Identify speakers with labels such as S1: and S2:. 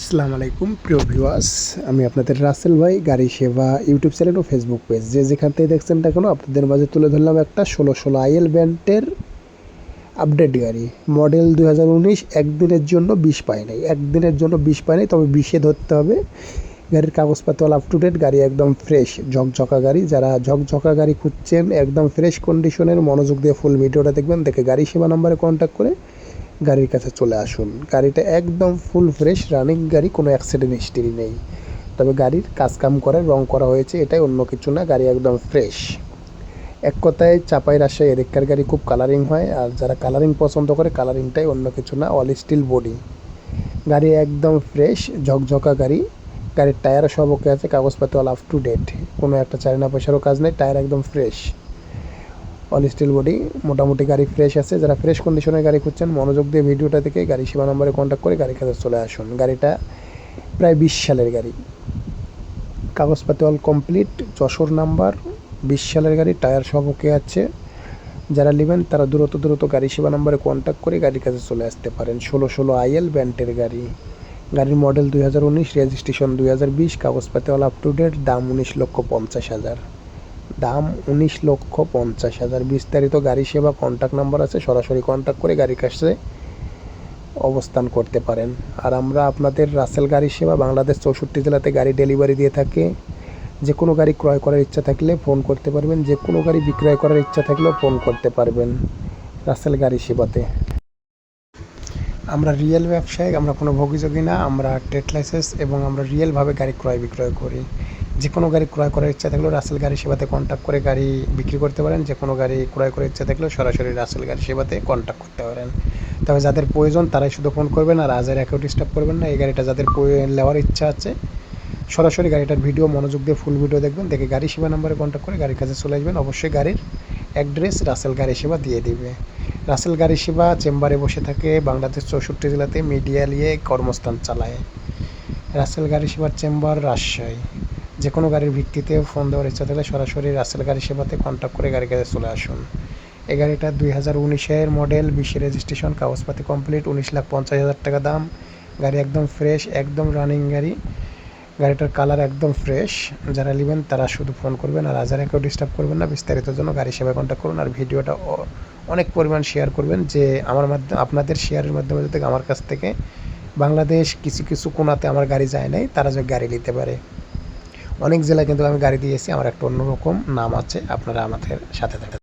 S1: আসসালামু আলাইকুম, প্রিয় ভিউয়ার্স। আমি আপনাদের রাসেল ভাই, গাড়ি সেবা ইউটিউব চ্যানেল ও ফেসবুক পেজ। যে যেখান থেকে দেখছেন না কেন আপনাদের মাঝে তুলে ধরলাম একটা ষোলো ষোলো আইএল ব্যান্ডের আপডেট গাড়ি। মডেল দুই হাজার উনিশ, একদিনের জন্য বিষ পায় নাই। একদিনের জন্য বিষ পায় নাই, তবে বিষে ধরতে হবে। গাড়ির কাগজপত্র আপ টু ডেট গাড়ি একদম ফ্রেশ ঝকঝকা গাড়ি। যারা ঝকঝকা গাড়ি খুঁজছেন, একদম ফ্রেশ কন্ডিশনের মনোযোগ দিয়ে ফুল ভিডিওটা দেখবেন, দেখে গাড়ি সেবা নাম্বারে কন্ট্যাক্ট করে গাড়ির কাছে চলে আসুন। গাড়িটা একদম ফুল ফ্রেশ রানিং গাড়ি, কোনো অ্যাক্সিডেন্ট হিস্ট্রি নেই। তবে গাড়ির কাজকাম করে, রং করা হয়েছে, এটাই অন্য কিছু না, গাড়ি একদম ফ্রেশ এক কথায় চাপাই রাজশাহী এদিককার গাড়ি খুব কালারিং হয়, আর যারা কালারিং পছন্দ করে কালারিংটাই অন্য কিছু না অল স্টিল বডি গাড়ি একদম ফ্রেশ ঝকঝকা গাড়ি। গাড়ির টায়ার সব ওকে আছে, কাগজপত্র অল আপ টু ডেট কোনো একটা চারিনা পয়সারও কাজ নেই টায়ার একদম ফ্রেশ অল স্টিল বডি মোটামুটি গাড়ি ফ্রেশ আছে। যারা ফ্রেশ কন্ডিশনের গাড়ি খুঁজছেন, মনোযোগ দিয়ে ভিডিওটা থেকে গাড়ি সেবা নম্বরে কন্ট্যাক্ট করে গাড়ির কাছে চলে আসুন। গাড়িটা প্রায় বিশ সালের গাড়ি। কাগজপাতি অল কমপ্লিট যশোর নাম্বার বিশ সালের গাড়ি টায়ার সব ওকে আছে। যারা নেবেন, তারা দ্রুত দ্রুত গাড়ি সেবা নম্বরে কন্ট্যাক্ট করে গাড়ির কাছে চলে আসতে পারেন। ষোলো ষোলো আইএল ব্যান্ডের গাড়ি। গাড়ির মডেল দুই হাজার উনিশ রেজিস্ট্রেশন দুই হাজার বিশ, কাগজপাতি অল আপ টু ডেট দাম উনিশ লক্ষ পঞ্চাশ হাজার। দাম উনিশ লক্ষ পঞ্চাশ হাজার। বিস্তারিত গাড়ি সেবা কন্ট্যাক্ট নাম্বার আছে, সরাসরি কন্ট্যাক্ট করে গাড়ির কাছে অবস্থান করতে পারেন। আর আমরা আপনাদের রাসেল গাড়ি সেবা বাংলাদেশ চৌষট্টি জেলাতে গাড়ি ডেলিভারি দিয়ে থাকে। যে কোনো গাড়ি ক্রয় করার ইচ্ছা থাকলে ফোন করতে পারবেন। যে কোনো গাড়ি বিক্রয় করার ইচ্ছা থাকলেও ফোন করতে পারবেন রাসেল গাড়ি সেবাতে। আমরা রিয়েল ব্যবসায়ী, আমরা কোনো ভোগীযোগী না, আমরা ট্রেড লাইসেন্স এবং আমরা রিয়েলভাবে গাড়ি ক্রয় বিক্রয় করি। যে কোনো গাড়ি ক্রয় করার ইচ্ছা থাকলেও রাসেল গাড়ি সেবাতে কন্ট্যাক্ট করে গাড়ি বিক্রি করতে পারেন। যে কোনো গাড়ি ক্রয় করার ইচ্ছা থাকলেও সরাসরি রাসেল গাড়ি সেবাতে কন্ট্যাক্ট করতে পারেন। তবে যাদের প্রয়োজন তারাই শুধু ফোন করবেন আর আজের অ্যাকাউন্ট ডিস্টার্ব করবেন না। এই গাড়িটা যাদের নেওয়ার ইচ্ছা আছে, সরাসরি গাড়িটার ভিডিও মনোযোগ দিয়ে ফুল ভিডিও দেখবেন। দেখে গাড়ি সেবা নাম্বারে কন্ট্যাক্ট করে গাড়ির কাছে চলে আসবেন। অবশ্যই গাড়ির অ্যাড্রেস রাসেল গাড়ি সেবা দিয়ে দিবে। রাসেল গাড়ি সেবা চেম্বারে বসে থাকে বাংলাদেশ চৌষট্টি জেলাতে। মিডিয়া নিয়ে কর্মস্থান চালায়। রাসেল গাড়ি সেবার চেম্বার রাজশাহী। যে কোনো গাড়ির ভিত্তিতে ফোন দেওয়ার ইচ্ছা থাকলে সরাসরি রাসেল গাড়ি সেবাতে কন্ট্যাক্ট করে গাড়ির কাছে চলে আসুন। এই গাড়িটা দুই হাজার উনিশের মডেল বিশে রেজিস্ট্রেশন কাগজপাতি কমপ্লিট উনিশ লাখ পঞ্চাশ হাজার টাকা দাম। গাড়ি একদম ফ্রেশ একদম রানিং গাড়ি। গাড়িটার কালার একদম ফ্রেশ যারা নেবেন তারা শুধু ফোন করবেন আর আজারে কেউ ডিস্টার্ব করবেন না। বিস্তারিত জন্য গাড়ি সেবা কন্ট্যাক্ট করুন আর ভিডিওটা অনেক পরিমাণ শেয়ার করবেন যে আমার মাধ্যমে, আপনাদের শেয়ারের মাধ্যমে যদি আমার কাছ থেকে বাংলাদেশ কিছু কিছু কোনাতে আমার গাড়ি যায় নাই, তারা যে গাড়ি নিতে পারে। অনেক জেলায় কিন্তু আমি গাড়ি দিয়েছি আমার একটা অন্যরকম নাম আছে, আপনারা আমাদের সাথে থাকেন